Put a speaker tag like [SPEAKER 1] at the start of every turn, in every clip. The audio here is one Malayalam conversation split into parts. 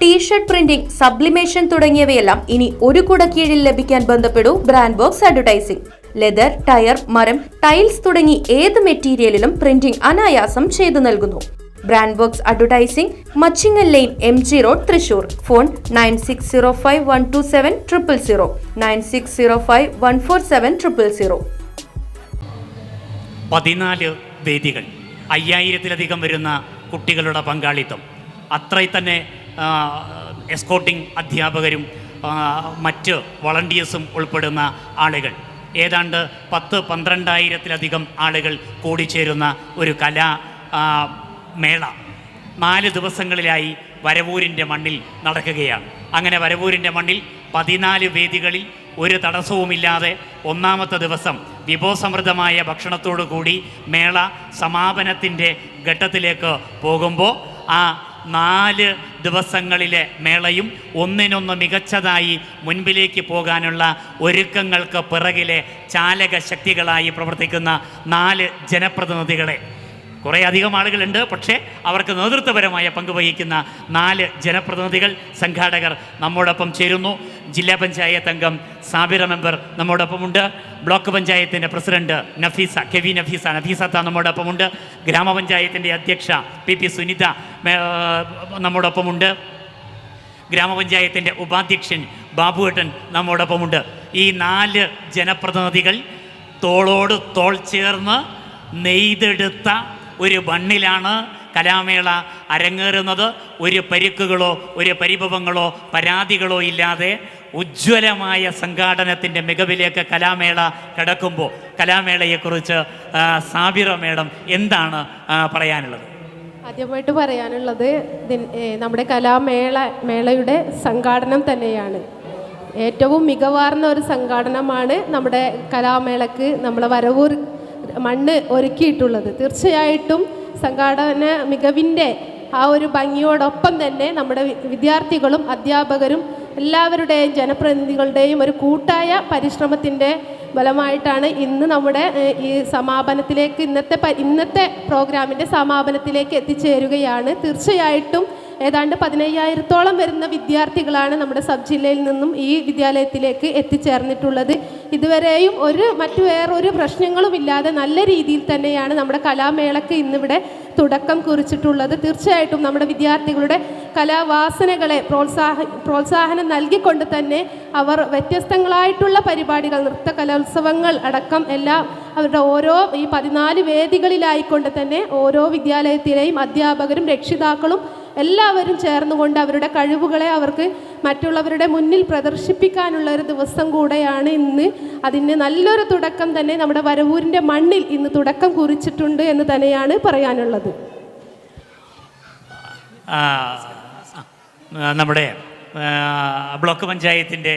[SPEAKER 1] T shirt printing sublimation തുടങ്ങിയവയെല്ലാം ഇനി ഒരു കുട കീഴിൽ ലഭിക്കാൻ ബന്ധപ്പെടൂ brand box advertising leather tyre മരം ടൈൽസ് തുടങ്ങി ഏത് മെറ്റീരിയലിലും പ്രിന്റിംഗ് അനായാസം ചെയ്തു നൽകുന്നു. Brand box advertising Machingal lane M G road Thrissur. Phone nine six zero five one two seven triple zero nine six zero five one four seven triple zero
[SPEAKER 2] പതിനാല് വേദികൾ അയ്യായിരത്തിലധികം വരുന്ന കുട്ടികളുടെ പങ്കാളിത്തം. അത്രയും തന്നെ എസ്കോട്ടിംഗ് അധ്യാപകരും മറ്റ് വളണ്ടിയേഴ്സും ഉൾപ്പെടുന്ന ആളുകൾ. ഏതാണ്ട് പത്ത് പന്ത്രണ്ടായിരത്തിലധികം ആളുകൾ കൂടിച്ചേരുന്ന ഒരു കലാ മേള നാല് ദിവസങ്ങളിലായി വരവൂരിന്റെ മണ്ണിൽ നടക്കുകയാണ്. അങ്ങനെ വരവൂരിന്റെ മണ്ണിൽ പതിനാല് വേദികളിൽ ഒരു തടസ്സവുമില്ലാതെ ഒന്നാമത്തെ ദിവസം വിഭവസമൃദ്ധമായ ഭക്ഷണത്തോടു കൂടി മേള സമാപനത്തിന്റെ ഘട്ടത്തിലേക്ക് പോകുമ്പോൾ ആ നാല് ദിവസങ്ങളിലെ മേളയും ഒന്നിനൊന്ന് മികച്ചതായി മുൻപിലേക്ക് പോകാനുള്ള ഒരുക്കങ്ങൾക്ക് പിറകിലെ ചാലക ശക്തികളായി പ്രവർത്തിക്കുന്ന നാല് ജനപ്രതിനിധികളെ. കുറേ അധികം ആളുകളുണ്ട്. പക്ഷേ അവർക്ക് നേതൃത്വപരമായ പങ്ക് വഹിക്കുന്ന നാല് ജനപ്രതിനിധികൾ സംഘാടകർ നമ്മോടൊപ്പം ചേരുന്നു. ജില്ലാ പഞ്ചായത്ത് അംഗം സാബിറ മെമ്പർ നമ്മോടൊപ്പമുണ്ട്. ബ്ലോക്ക് പഞ്ചായത്തിന്റെ president Nafeesa K V Nafeesa Nafeesath നമ്മോടൊപ്പമുണ്ട്. ഗ്രാമപഞ്ചായത്തിന്റെ അധ്യക്ഷ പി പി സുനിത നമ്മോടൊപ്പമുണ്ട്. ഗ്രാമപഞ്ചായത്തിന്റെ ഉപാധ്യക്ഷൻ ബാബുവേട്ടൻ നമ്മോടൊപ്പമുണ്ട്. ഈ നാല് ജനപ്രതിനിധികൾ തോളോട് തോൾ ചേർന്ന് നെയ്തെടുത്ത ഒരു മണ്ണിലാണ് കലാമേള അരങ്ങേറുന്നത്. ഒരു പരിക്കുകളോ ഒരു പരിഭവങ്ങളോ പരാതികളോ ഇല്ലാതെ ഉജ്ജ്വലമായ സംഘാടനത്തിന്റെ മികവിലേക്ക് കലാമേള കിടക്കുമ്പോൾ കലാമേളയെക്കുറിച്ച് സാബിറ മേഡം എന്താണ് പറയാനുള്ളത്?
[SPEAKER 3] ആദ്യമായിട്ട് പറയാനുള്ളത് നമ്മുടെ കലാമേള മേളയുടെ സംഘാടനം തന്നെയാണ്. ഏറ്റവും മികവാർന്ന ഒരു സംഘാടനമാണ് നമ്മുടെ കലാമേളക്ക് നമ്മളെ വരവൂർ മണ്ണ് ഒരുക്കിയിട്ടുള്ളത്. തീർച്ചയായിട്ടും സംഘാടന മികവിന്റെ ആ ഒരു ഭംഗിയോടൊപ്പം തന്നെ നമ്മുടെ വിദ്യാർത്ഥികളും അധ്യാപകരും എല്ലാവരുടെയും ജനപ്രതിനിധികളുടെയും ഒരു കൂട്ടായ പരിശ്രമത്തിന്റെ ഫലമായിട്ടാണ് ഇന്ന് നമ്മുടെ ഈ സമാപനത്തിലേക്ക് ഇന്നത്തെ ഇന്നത്തെ പ്രോഗ്രാമിന്റെ സമാപനത്തിലേക്ക് എത്തിച്ചേരുകയാണ്. തീർച്ചയായിട്ടും ഏതാണ്ട് പതിനയ്യായിരത്തോളം വരുന്ന വിദ്യാർത്ഥികളാണ് നമ്മുടെ സബ് ജില്ലയിൽ നിന്നും ഈ വിദ്യാലയത്തിലേക്ക് എത്തിച്ചേർന്നിട്ടുള്ളത്. ഇതുവരെയും ഒരു മറ്റു വേറൊരു പ്രശ്നങ്ങളുമില്ലാതെ നല്ല രീതിയിൽ തന്നെയാണ് നമ്മുടെ കലാമേളയ്ക്ക് ഇന്നിവിടെ തുടക്കം കുറിച്ചിട്ടുള്ളത്. തീർച്ചയായിട്ടും നമ്മുടെ വിദ്യാർത്ഥികളുടെ കലാവാസനകളെ പ്രോത്സാഹ പ്രോത്സാഹനം നൽകിക്കൊണ്ട് തന്നെ അവർ വ്യത്യസ്തങ്ങളായിട്ടുള്ള പരിപാടികൾ നൃത്ത കലോത്സവങ്ങൾ അടക്കം എല്ലാം അവരുടെ ഓരോ ഈ പതിനാല് വേദികളിലായിക്കൊണ്ട് തന്നെ ഓരോ വിദ്യാലയത്തിലെയും അധ്യാപകരും രക്ഷിതാക്കളും എല്ലാവരും ചേർന്നുകൊണ്ട് അവരുടെ കഴിവുകളെ അവർക്ക് മറ്റുള്ളവരുടെ മുന്നിൽ പ്രദർശിപ്പിക്കാനുള്ള ഒരു ദിവസം കൂടെയാണ് ഇന്ന്. അതിന് നല്ലൊരു തുടക്കം തന്നെ നമ്മുടെ വരവൂരിന്റെ മണ്ണിൽ ഇന്ന് തുടക്കം കുറിച്ചിട്ടുണ്ട് എന്ന് തന്നെയാണ് പറയാനുള്ളത്.
[SPEAKER 2] നമ്മുടെ ബ്ലോക്ക് പഞ്ചായത്തിന്റെ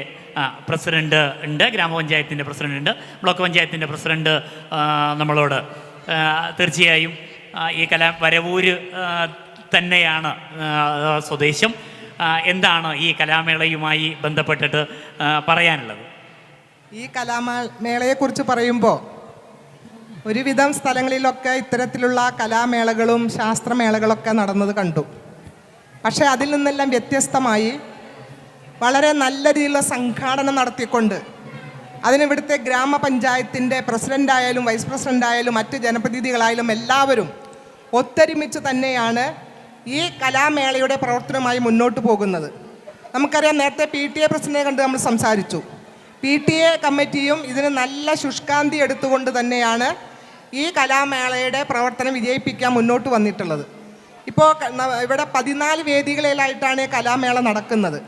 [SPEAKER 2] പ്രസിഡന്റ് ഉണ്ട് ഗ്രാമപഞ്ചായത്തിന്റെ പ്രസിഡന്റ് ഉണ്ട്. ബ്ലോക്ക് പഞ്ചായത്തിന്റെ പ്രസിഡന്റ് നമ്മളോട് തീർച്ചയായും ഈ കലാ വരവൂര് തന്നെയാണ് സ്വദേശം. എന്താണ് ഈ കലാമേളയുമായി ബന്ധപ്പെട്ടിട്ട് പറയാനുള്ളത്?
[SPEAKER 4] ഈ കലാമേളയെക്കുറിച്ച് പറയുമ്പോൾ ഒരുവിധം സ്ഥലങ്ങളിലൊക്കെ ഇത്തരത്തിലുള്ള കലാമേളകളും ശാസ്ത്രമേളകളൊക്കെ നടന്നത് കണ്ടു. പക്ഷേ അതിൽ നിന്നെല്ലാം വ്യത്യസ്തമായി വളരെ നല്ല രീതിയിലുള്ള സംഘാടനം നടത്തിക്കൊണ്ട് അതിനിവിടുത്തെ ഗ്രാമപഞ്ചായത്തിന്റെ പ്രസിഡന്റായാലും വൈസ് പ്രസിഡന്റായാലും മറ്റ് ജനപ്രതിനിധികളായാലും എല്ലാവരും ഒത്തൊരുമിച്ച് തന്നെയാണ് ഈ കലാമേളയുടെ പ്രവർത്തനമായി മുന്നോട്ട് പോകുന്നത്. നമുക്കറിയാം നേരത്തെ പി ടി എ പ്രസിഡന്റിനെ കണ്ട് നമ്മൾ സംസാരിച്ചു. പി ടി എ കമ്മിറ്റിയും ഇതിന് നല്ല ശുഷ്കാന്തി എടുത്തുകൊണ്ട് തന്നെയാണ് ഈ കലാമേളയുടെ പ്രവർത്തനം വിജയിപ്പിക്കാൻ മുന്നോട്ട് വന്നിട്ടുള്ളത്. ഇപ്പോൾ ഇവിടെ പതിനാല് വേദികളിലായിട്ടാണ് കലാമേള നടക്കുന്നത്.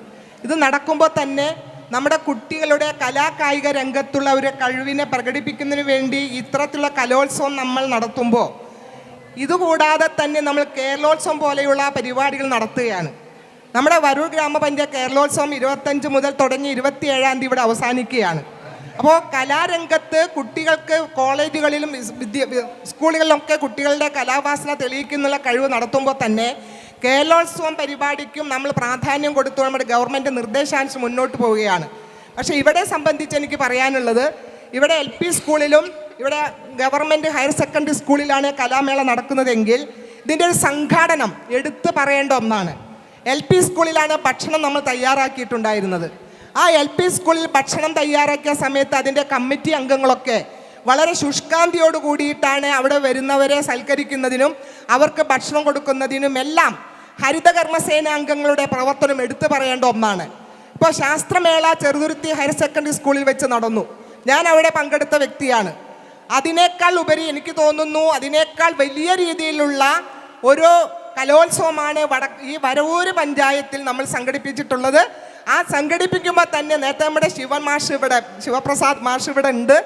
[SPEAKER 4] ഇത് നടക്കുമ്പോൾ തന്നെ നമ്മുടെ കുട്ടികളുടെ കലാകായിക രംഗത്തുള്ള ഒരു കഴിവിനെ പ്രകടിപ്പിക്കുന്നതിന് വേണ്ടി ഇത്തരത്തിലുള്ള കലോത്സവം നമ്മൾ നടത്തുമ്പോൾ ഇതുകൂടാതെ തന്നെ നമ്മൾ കേരളോത്സവം പോലെയുള്ള പരിപാടികൾ നടത്തുകയാണ്. നമ്മുടെ വരൂർ ഗ്രാമപഞ്ചായത്ത് കേരളോത്സവം ഇരുപത്തഞ്ച് മുതൽ തുടങ്ങി ഇരുപത്തിയേഴാം തീയതി ഇവിടെ അവസാനിക്കുകയാണ്. അപ്പോൾ കലാരംഗത്ത് കുട്ടികൾക്ക് കോളേജുകളിലും വിദ്യ സ്കൂളുകളിലൊക്കെ കുട്ടികളുടെ കലാവാസന തെളിയിക്കുന്നുള്ള കഴിവ് നടത്തുമ്പോൾ തന്നെ കേരളോത്സവം പരിപാടിക്കും നമ്മൾ പ്രാധാന്യം കൊടുത്തു നമ്മുടെ ഗവൺമെന്റ് നിർദ്ദേശാനുസരിച്ച് മുന്നോട്ട് പോവുകയാണ്. പക്ഷേ ഇവിടെ സംബന്ധിച്ച് എനിക്ക് പറയാനുള്ളത് ഇവിടെ എൽ പി സ്കൂളിലും ഇവിടെ ഗവൺമെന്റ് ഹയർ സെക്കൻഡറി സ്കൂളിലാണ് കലാമേള നടക്കുന്നതെങ്കിൽ ഇതിന്റെ ഒരു സംഘാടനം എടുത്തു പറയേണ്ട ഒന്നാണ്. എൽ പി സ്കൂളിലാണ് ഭക്ഷണം നമ്മൾ തയ്യാറാക്കിയിട്ടുണ്ടായിരുന്നത്. ആ എൽ പി സ്കൂളിൽ ഭക്ഷണം തയ്യാറാക്കിയ സമയത്ത് അതിന്റെ കമ്മിറ്റി അംഗങ്ങളൊക്കെ വളരെ ശുഷ്കാന്തിയോട് കൂടിയിട്ടാണ് അവിടെ വരുന്നവരെ സൽക്കരിക്കുന്നതിനും അവർക്ക് ഭക്ഷണം കൊടുക്കുന്നതിനും എല്ലാം ഹരിതകർമ്മസേന അംഗങ്ങളുടെ പ്രവർത്തനം എടുത്തു പറയേണ്ട ഒന്നാണ്. ഇപ്പോൾ ശാസ്ത്രമേള ചെറുതുരുത്തി ഹയർ സെക്കൻഡറി സ്കൂളിൽ വെച്ച് നടന്നു. ഞാൻ അവിടെ പങ്കെടുത്ത വ്യക്തിയാണ്. അതിനേക്കാൾ ഉപരി എനിക്ക് തോന്നുന്നു അതിനേക്കാൾ വലിയ രീതിയിലുള്ള ഒരു കലോത്സവമാണ് വട ഈ വരവൂര് പഞ്ചായത്തിൽ നമ്മൾ സംഘടിപ്പിച്ചിട്ടുള്ളത്. ആ സംഘടിപ്പിക്കുമ്പോൾ തന്നെ നേരത്തെ നമ്മുടെ ശിവൻ മാഷ് ഇവിടെ ശിവപ്രസാദ് മാഷ് ഇവിടെ ഉണ്ട്.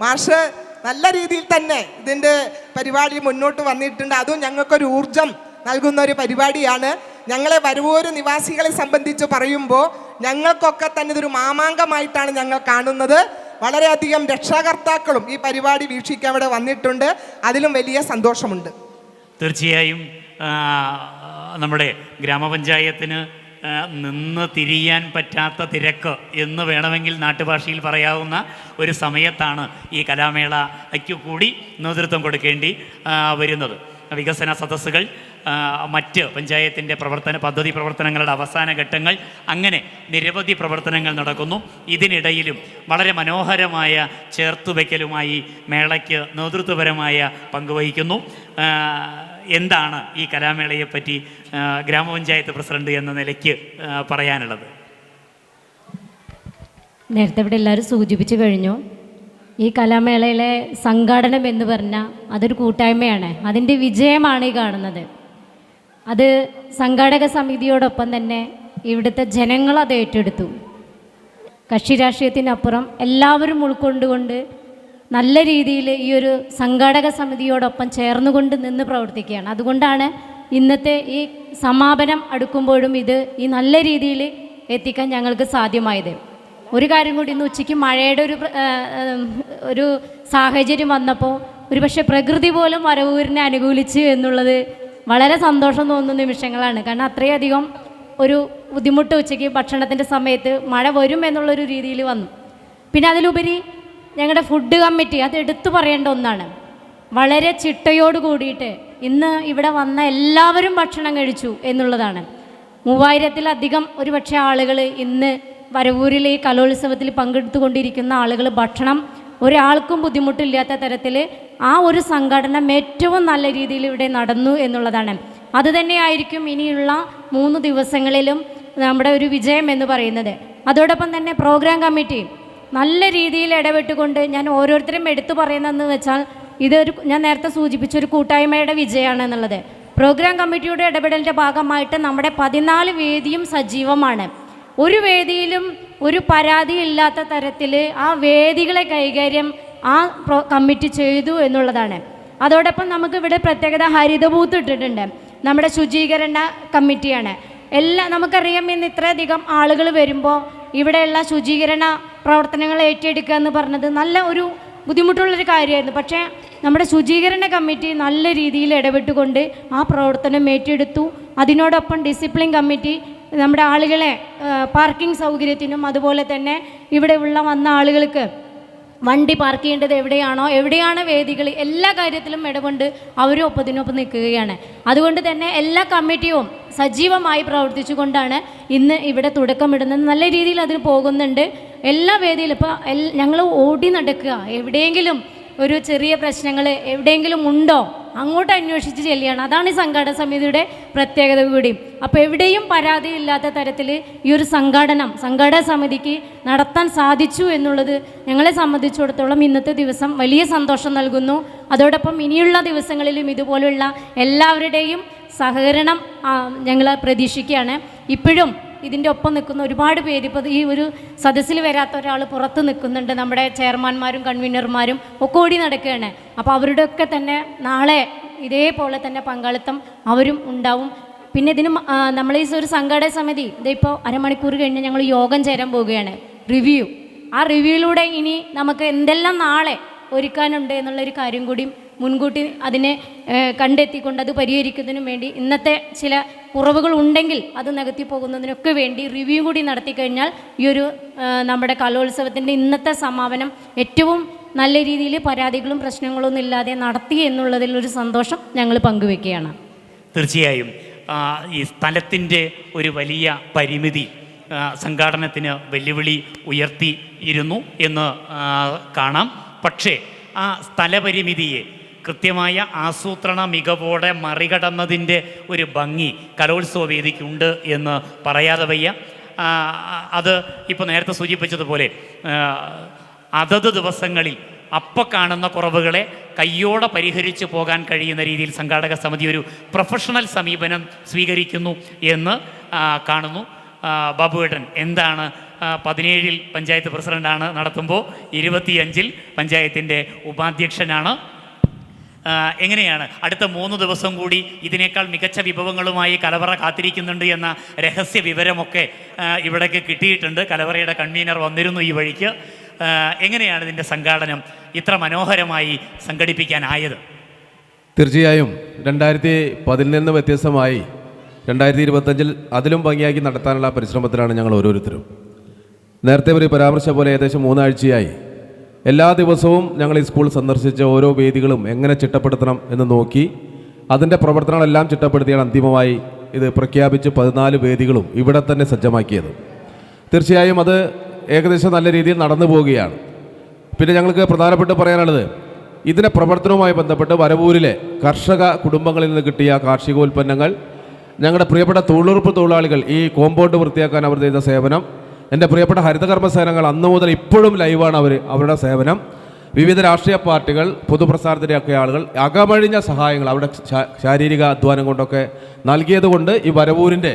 [SPEAKER 4] മാഷ് നല്ല രീതിയിൽ തന്നെ ഇതിന്റെ പരിപാടി മുന്നോട്ട് വന്നിട്ടുണ്ട്. അതും ഞങ്ങൾക്കൊരു ഊർജം നൽകുന്ന ഒരു പരിപാടിയാണ്. ഞങ്ങളെ വരവൂര് നിവാസികളെ സംബന്ധിച്ച് പറയുമ്പോൾ ഞങ്ങൾക്കൊക്കെ തന്നെ ഇതൊരു മാമാങ്കമായിട്ടാണ് ഞങ്ങൾ കാണുന്നത്. വളരെയധികം രക്ഷാകർത്താക്കളും ഈ പരിപാടി വീക്ഷിക്കാൻ ഇവിടെ വന്നിട്ടുണ്ട്. അതിലും വലിയ സന്തോഷമുണ്ട്.
[SPEAKER 2] തീർച്ചയായും നമ്മുടെ ഗ്രാമപഞ്ചായത്തിന് നിന്ന് തിരിയാൻ പറ്റാത്ത തിരക്ക് എന്ന് വേണമെങ്കിൽ നാട്ടുഭാഷയിൽ പറയാവുന്ന ഒരു സമയത്താണ് ഈ കലാമേളയ്ക്ക് കൂടി നേതൃത്വം കൊടുക്കേണ്ടി വരുന്നത്. വികസന സദസ്സുകൾ മറ്റ് പഞ്ചായത്തിന്റെ പ്രവർത്തന പദ്ധതി പ്രവർത്തനങ്ങളുടെ അവസാന ഘട്ടങ്ങൾ അങ്ങനെ നിരവധി പ്രവർത്തനങ്ങൾ നടക്കുന്നു. ഇതിനിടയിലും വളരെ മനോഹരമായ ചേർത്തുവയ്ക്കലുമായി മേളയ്ക്ക് നേതൃത്വപരമായ പങ്കുവഹിക്കുന്നു എന്താണ് ഈ കലാമേളയെപ്പറ്റി ഗ്രാമപഞ്ചായത്ത് പ്രസിഡന്റ് എന്ന നിലയ്ക്ക് പറയാനുള്ളത്?
[SPEAKER 5] നേരത്തെ ഇവിടെ എല്ലാവരും സൂചിപ്പിച്ചു കഴിഞ്ഞു. ഈ കലാമേളയിലെ സംഘാടനം എന്ന് പറഞ്ഞാൽ അതൊരു കൂട്ടായ്മയാണ്. അതിന്റെ വിജയമാണ് ഈ കാണുന്നത്. അത് സംഘാടക സമിതിയോടൊപ്പം തന്നെ ഇവിടുത്തെ ജനങ്ങൾ അത് ഏറ്റെടുത്തു. കക്ഷി രാഷ്ട്രീയത്തിനപ്പുറം എല്ലാവരും ഉൾക്കൊണ്ടുകൊണ്ട് നല്ല രീതിയിൽ ഈ ഒരു സംഘാടക സമിതിയോടൊപ്പം ചേർന്നുകൊണ്ട് നിന്ന് പ്രവർത്തിക്കുകയാണ്. അതുകൊണ്ടാണ് ഇന്നത്തെ ഈ സമാപനം അടുക്കുമ്പോഴും ഇത് ഈ നല്ല രീതിയിൽ എത്തിക്കാൻ ഞങ്ങൾക്ക് സാധ്യമായത്. ഒരു കാര്യം കൂടി ഇന്ന് ഉച്ചയ്ക്ക് മഴയുടെ ഒരു ഒരു സാഹചര്യം വന്നപ്പോൾ ഒരുപക്ഷെ പ്രകൃതി പോലും വരവൂരിനെ അനുകൂലിച്ച് എന്നുള്ളത് വളരെ സന്തോഷം തോന്നുന്ന നിമിഷങ്ങളാണ്. കാരണം അത്രയധികം ഒരു ബുദ്ധിമുട്ട് ഉച്ചയ്ക്ക് ഭക്ഷണത്തിന്റെ സമയത്ത് മഴ വരും എന്നുള്ളൊരു രീതിയിൽ വന്നു. പിന്നെ അതിലുപരി ഞങ്ങളുടെ ഫുഡ് കമ്മിറ്റി അത് എടുത്തു പറയേണ്ട ഒന്നാണ്. വളരെ ചിട്ടയോട് കൂടിയിട്ട് ഇന്ന് ഇവിടെ വന്ന എല്ലാവരും ഭക്ഷണം കഴിച്ചു എന്നുള്ളതാണ്. മൂവായിരത്തിലധികം ഒരുപക്ഷെ ആളുകൾ ഇന്ന് വരവൂരിലെ ഈ കലോത്സവത്തിൽ പങ്കെടുത്തുകൊണ്ടിരിക്കുന്ന ആളുകൾ ഭക്ഷണം ഒരാൾക്കും ബുദ്ധിമുട്ടില്ലാത്ത തരത്തിൽ ആ ഒരു സംഘടന ഏറ്റവും നല്ല രീതിയിൽ ഇവിടെ നടന്നു എന്നുള്ളതാണ്. അതുതന്നെയായിരിക്കും ഇനിയുള്ള മൂന്ന് ദിവസങ്ങളിലും നമ്മുടെ ഒരു വിജയം എന്ന് പറയുന്നത്. അതോടൊപ്പം തന്നെ പ്രോഗ്രാം കമ്മിറ്റി നല്ല രീതിയിൽ ഇടപെട്ടുകൊണ്ട് ഞാൻ ഓരോരുത്തരും എടുത്തു പറയുന്നതെന്ന് വെച്ചാൽ ഇതൊരു ഞാൻ നേരത്തെ സൂചിപ്പിച്ച ഒരു കൂട്ടായ്മയുടെ വിജയമാണ് എന്നുള്ളത് പ്രോഗ്രാം കമ്മിറ്റിയുടെ ഇടപെടലിന്റെ ഭാഗമായിട്ട് നമ്മുടെ പതിനാല് വേദിയും സജീവമാണ്. ഒരു വേദിയിലും ഒരു പരാതി ഇല്ലാത്ത തരത്തിൽ ആ വേദികളെ കൈകാര്യം ആ കമ്മിറ്റി ചെയ്തു എന്നുള്ളതാണ്. അതോടൊപ്പം നമുക്ക് ഇവിടെ പ്രത്യേകത ഹരിത ബൂത്ത് ഇട്ടിട്ടുണ്ട്. നമ്മുടെ ശുചീകരണ കമ്മിറ്റിയാണ്. എല്ലാ നമുക്കറിയാം ഇന്ന് ഇത്രയധികം ആളുകൾ വരുമ്പോൾ ഇവിടെയുള്ള ശുചീകരണ പ്രവർത്തനങ്ങൾ ഏറ്റെടുക്കുക എന്ന് പറഞ്ഞത് നല്ല ഒരു ബുദ്ധിമുട്ടുള്ളൊരു കാര്യമായിരുന്നു. പക്ഷേ നമ്മുടെ ശുചീകരണ കമ്മിറ്റി നല്ല രീതിയിൽ ഇടപെട്ടുകൊണ്ട് ആ പ്രവർത്തനം ഏറ്റെടുത്തു. അതിനോടൊപ്പം ഡിസിപ്ലിൻ കമ്മിറ്റി നമ്മുടെ ആളുകളെ പാർക്കിംഗ് സൗകര്യത്തിനും അതുപോലെ തന്നെ ഇവിടെ ഉള്ള വന്ന ആളുകൾക്ക് വണ്ടി പാർക്ക് ചെയ്യേണ്ടത് എവിടെയാണോ എവിടെയാണ് വേദികൾ എല്ലാ കാര്യത്തിലും ഇടപെട്ട് അവരും ഒപ്പത്തിനൊപ്പം നിൽക്കുകയാണ്. അതുകൊണ്ട് തന്നെ എല്ലാ കമ്മിറ്റിയും സജീവമായി പ്രവർത്തിച്ചുകൊണ്ടാണ് ഇന്ന് ഇവിടെ തുടക്കമിടുന്നത്. നല്ല രീതിയിൽ അതിന് പോകുന്നുണ്ട്. എല്ലാ വേദിയിലും ഇപ്പോൾ ഞങ്ങൾ ഓടി നടക്കുക. എവിടെയെങ്കിലും ഒരു ചെറിയ പ്രശ്നങ്ങൾ എവിടെയെങ്കിലും ഉണ്ടോ? അങ്ങോട്ട് അന്വേഷിച്ച് ചെല്ലുകയാണ്. അതാണ് ഈ സംഘാടന സമിതിയുടെ പ്രത്യേകത കൂടി. അപ്പോൾ എവിടെയും പരാതി ഇല്ലാത്ത തരത്തിൽ ഈ ഒരു സംഘാടനം സംഘാടന സമിതിക്ക് നടത്താൻ സാധിച്ചു എന്നുള്ളത് ഞങ്ങളെ സംബന്ധിച്ചിടത്തോളം ഇന്നത്തെ ദിവസം വലിയ സന്തോഷം നൽകുന്നു. അതോടൊപ്പം ഇനിയുള്ള ദിവസങ്ങളിലും ഇതുപോലുള്ള എല്ലാവരുടെയും സഹകരണം ഞങ്ങൾ പ്രതീക്ഷിക്കുകയാണ്. ഇപ്പോഴും ഇതിന്റെ ഒപ്പം നിൽക്കുന്ന ഒരുപാട് പേര് ഇപ്പോൾ ഈ ഒരു സദസ്സിൽ വരാത്ത ഒരാൾ പുറത്ത് നിൽക്കുന്നുണ്ട്. നമ്മുടെ ചെയർമാന്മാരും കൺവീനർമാരും ഒക്കെ ഓടി നടക്കുകയാണ്. അപ്പോൾ അവരുടെയൊക്കെ തന്നെ നാളെ ഇതേപോലെ തന്നെ പങ്കാളിത്തം അവരും ഉണ്ടാവും. പിന്നെ ഇതിന് നമ്മൾ ഈ ഒരു സംഘാടക സമിതി ഇതിപ്പോൾ അരമണിക്കൂർ കഴിഞ്ഞ് ഞങ്ങൾ യോഗം ചേരാൻ പോവുകയാണ്. റിവ്യൂ. ആ റിവ്യൂയിലൂടെ ഇനി നമുക്ക് എന്തെല്ലാം നാളെ ഒരുക്കാനുണ്ട് എന്നുള്ളൊരു കാര്യം കൂടിയും മുൻകൂട്ടി അതിനെ കണ്ടെത്തിക്കൊണ്ട് അത് പരിഹരിക്കുന്നതിനും വേണ്ടി ഇന്നത്തെ ചില കുറവുകൾ ഉണ്ടെങ്കിൽ അത് നികത്തി പോകുന്നതിനൊക്കെ വേണ്ടി റിവ്യൂ കൂടി നടത്തി കഴിഞ്ഞാൽ ഈ ഒരു നമ്മുടെ കലോത്സവത്തിന്റെ ഇന്നത്തെ സമാപനം ഏറ്റവും നല്ല രീതിയിൽ പരാതികളും പ്രശ്നങ്ങളൊന്നും ഇല്ലാതെ നടത്തി എന്നുള്ളതിൽ ഒരു സന്തോഷം ഞങ്ങൾ പങ്കുവെക്കുകയാണ്.
[SPEAKER 2] തീർച്ചയായും ഈ സ്ഥലത്തിന്റെ ഒരു വലിയ പരിമിതി സംഘാടനത്തിന് വെല്ലുവിളി ഉയർത്തിയിരുന്നു എന്ന് കാണാം. പക്ഷേ ആ സ്ഥലപരിമിതിയെ കൃത്യമായ ആസൂത്രണ മികവോടെ മറികടന്നതിന്റെ ഒരു ഭംഗി കലോത്സവ വേദിക്കുണ്ട് എന്ന് പറയാതെ വയ്യ. അത് ഇപ്പോൾ നേരത്തെ സൂചിപ്പിച്ചതുപോലെ അതത് ദിവസങ്ങളിൽ അപ്പോൾ കാണുന്ന കുറവുകളെ കയ്യോടെ പരിഹരിച്ചു പോകാൻ കഴിയുന്ന രീതിയിൽ സംഘാടക സമിതി ഒരു പ്രൊഫഷണൽ സമീപനം സ്വീകരിക്കുന്നു എന്ന് കാണുന്നു. ബാബുവേട്ടൻ എന്താണ് പതിനേഴിൽ പഞ്ചായത്ത് പ്രസിഡന്റാണ് നടത്തുമ്പോൾ ഇരുപത്തിയഞ്ചിൽ പഞ്ചായത്തിന്റെ ഉപാധ്യക്ഷനാണ്. എങ്ങനെയാണ്? അടുത്ത മൂന്ന് ദിവസം കൂടി ഇതിനേക്കാൾ മികച്ച വിഭവങ്ങളുമായി കലവറ കാത്തിരിക്കുന്നുണ്ട് എന്ന രഹസ്യ വിവരമൊക്കെ ഇവിടേക്ക് കിട്ടിയിട്ടുണ്ട്. കലവറയുടെ കൺവീനർ വന്നിരുന്നു ഈ വഴിക്ക്. എങ്ങനെയാണ് ഇതിന്റെ സംഘാടനം ഇത്ര മനോഹരമായി സംഘടിപ്പിക്കാനായത്?
[SPEAKER 6] തീർച്ചയായും രണ്ടായിരത്തി പതിനൊന്ന് വ്യത്യസ്തമായി രണ്ടായിരത്തി ഇരുപത്തഞ്ചിൽ അതിലും ഭംഗിയാക്കി നടത്താനുള്ള പരിശ്രമത്തിലാണ് ഞങ്ങൾ ഓരോരുത്തരും. നേരത്തെ ഒരു പരാമർശം പോലെ ഏകദേശം മൂന്നാഴ്ചയായി. എല്ലാ ദിവസവും ഞങ്ങൾ ഈ സ്കൂൾ സന്ദർശിച്ച ഓരോ വേദികളും എങ്ങനെ ചിട്ടപ്പെടുത്തണം എന്ന് നോക്കി അതിന്റെ പ്രവർത്തനങ്ങളെല്ലാം ചിട്ടപ്പെടുത്തിയാണ് അന്തിമമായി ഇത് പ്രഖ്യാപിച്ച് പതിനാല് വേദികളും ഇവിടെ തന്നെ സജ്ജമാക്കിയത്. തീർച്ചയായും അത് ഏകദേശം നല്ല രീതിയിൽ നടന്നു പോവുകയാണ്. പിന്നെ ഞങ്ങൾക്ക് പ്രധാനപ്പെട്ട് പറയാനുള്ളത് ഇതിന്റെ പ്രവർത്തനവുമായി ബന്ധപ്പെട്ട് വരവൂരിലെ കർഷക കുടുംബങ്ങളിൽ നിന്ന് കിട്ടിയ കാർഷികോൽപ്പന്നങ്ങൾ ഞങ്ങളുടെ പ്രിയപ്പെട്ട തൊഴിലുറപ്പ് തൊഴിലാളികൾ ഈ കോമ്പൗണ്ട് വൃത്തിയാക്കാൻ അവർ ചെയ്ത സേവനം എന്റെ പ്രിയപ്പെട്ട ഹരിതകർമ്മ സേനകൾ അന്ന് മുതൽ ഇപ്പോഴും ലൈവാണ് അവർ അവരുടെ സേവനം. വിവിധ രാഷ്ട്രീയ പാർട്ടികൾ പൊതുപ്രസാരത്തിന്റെയൊക്കെ ആളുകൾ അകമഴിഞ്ഞ സഹായങ്ങൾ അവിടെ ശാരീരിക അധ്വാനം കൊണ്ടൊക്കെ നൽകിയത് കൊണ്ട് ഈ വരവൂരിന്റെ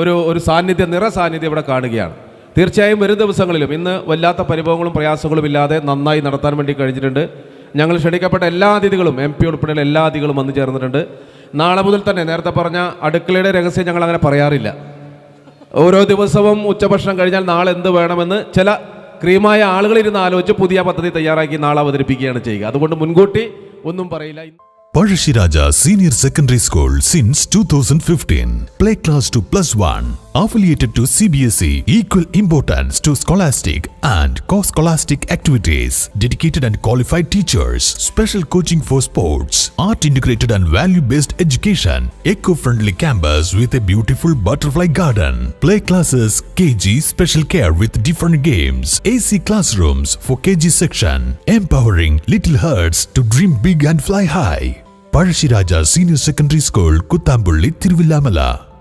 [SPEAKER 6] ഒരു ഒരു സാന്നിധ്യം നിറ സാന്നിധ്യം ഇവിടെ കാണുകയാണ്. തീർച്ചയായും വരും ദിവസങ്ങളിലും ഇന്ന് വല്ലാത്ത പരിഭവങ്ങളും പ്രയാസങ്ങളും ഇല്ലാതെ നന്നായി നടത്താൻ വേണ്ടി കഴിഞ്ഞിട്ടുണ്ട്. ഞങ്ങൾ ക്ഷണിക്കപ്പെട്ട എല്ലാ അതിഥികളും എം പി ഉൾപ്പെടെയുള്ള എല്ലാ അതിഥികളും വന്നു ചേർന്നിട്ടുണ്ട്. നാളെ മുതൽ തന്നെ നേരത്തെ പറഞ്ഞ അടുക്കളയുടെ രഹസ്യം ഞങ്ങൾ അങ്ങനെ പറയാറില്ല. ഓരോ ദിവസവും ഉച്ചഭക്ഷണം കഴിഞ്ഞാൽ നാളെ എന്ത് വേണമെന്ന് ചില ക്രീമായ ആളുകളിരുന്ന് ആലോചിച്ച് പുതിയ പദ്ധതി തയ്യാറാക്കി നാളെ അവതരിപ്പിക്കുകയാണ് ചെയ്യുക അതുകൊണ്ട് മുൻകൂട്ടി ഒന്നും പറയില്ല
[SPEAKER 7] Pazhashiraja Senior Secondary School since 2015. Play class to plus one. Affiliated to CBSE. Equal importance to scholastic and co-scholastic activities. Dedicated and qualified teachers. Special coaching for sports. Art integrated and value-based education. Eco-friendly campus with a beautiful butterfly garden. Play classes KG special care with different games. AC classrooms for KG section. Empowering little hearts to dream big and fly high. Pazhassiraja senior secondary school Kuthampully Thiruvilwamala